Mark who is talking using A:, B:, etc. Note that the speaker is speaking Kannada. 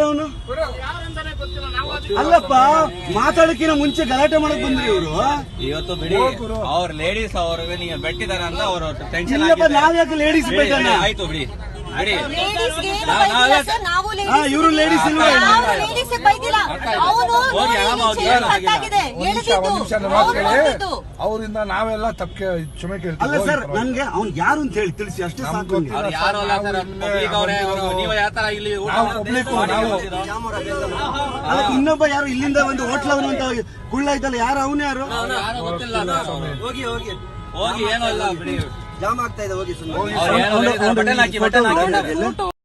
A: ಅವನು? ಅಲ್ಲಪ್ಪ ಮಾತಾಡಕ್ಕಿನ ಮುಂಚೆ ಗಲಾಟೆ ಮಾಡಕ್ ಬಂದ್ರಿ ಇವರು.
B: ಇವತ್ತು ಬಿಡಿ ಅವ್ರ ಲೇಡೀಸ್ ಅವ್ರಿಗೆ ನೀವು ಬೆಟ್ಟಿದಾರ ಅಂತ ಅವ್ರ ಟೆನ್ಷನ್
A: ನಾವ್ಯಾಕೆ ಲೇಡೀಸ್ ಬೇಕಣ್ಣ?
B: ಆಯ್ತು ಬಿಡಿ ಇವರು
C: ಲೇಡೀಸ್ಗೆ ಬೈದಿಲ್ಲ. ಅವ್ನು
D: ಅವರಿಂದ ನಾವೆಲ್ಲ ತಪ್ಪೆ ಕ್ಷಮೆ
A: ಅಲ್ಲ
D: ಕೇಳ್ತೀವಿ
A: ಸರ್ ನನ್ಗೆ ಅವ್ನ್ ಯಾರು ಅಂತ ಹೇಳಿ ತಿಳಿಸಿ ಅಷ್ಟೇ ಸಾಕು.
B: ಅವ್ರು ಯಾರು ಅಲ್ಲ ಸರ್ ಪಬ್ಲಿಕ್ ಅವರೇ ಅವರು ನೀವು ಯಾವ ತರ ಇಲ್ಲಿ ಊಟ
D: ನಾವು
B: ಮಾಡ್ತೀರಿ?
D: public,
B: ಮಾಡಿ
D: ನಾವು-
B: ಹೋಗ್ತೀರಾ?
A: ಅಲ್ಲ ಇನ್ನೊಬ್ಬ ಯಾರು ಇಲ್ಲಿಂದ ಒಂದು ಹೋಟ್ಲ್ ಅವನು ಅಂತ ಕುಳ್ಳ ಇದ್ದಲ್ಲ ಯಾರು ಅವನು ಯಾರು
B: ಯಾರು ಗೊತ್ತಿಲ್ಲ.
A: ಹೋಗಿ ಹೋಗಿ
B: ಹೋಗಿ ಏನೂ ಇಲ್ಲ ಬಿಡಿ
A: ಜಾಮ್ ಆಗ್ತಾ ಇದೆ ಹೋಗಿ ಸುಮ್ಮನೆ
B: ಅವ್ರು ಏನೋ ಹೇಳಿದ್ರು, ಬಟನ್ ಹಾಕಿ ಬಟನ್ ಹಾಕಿ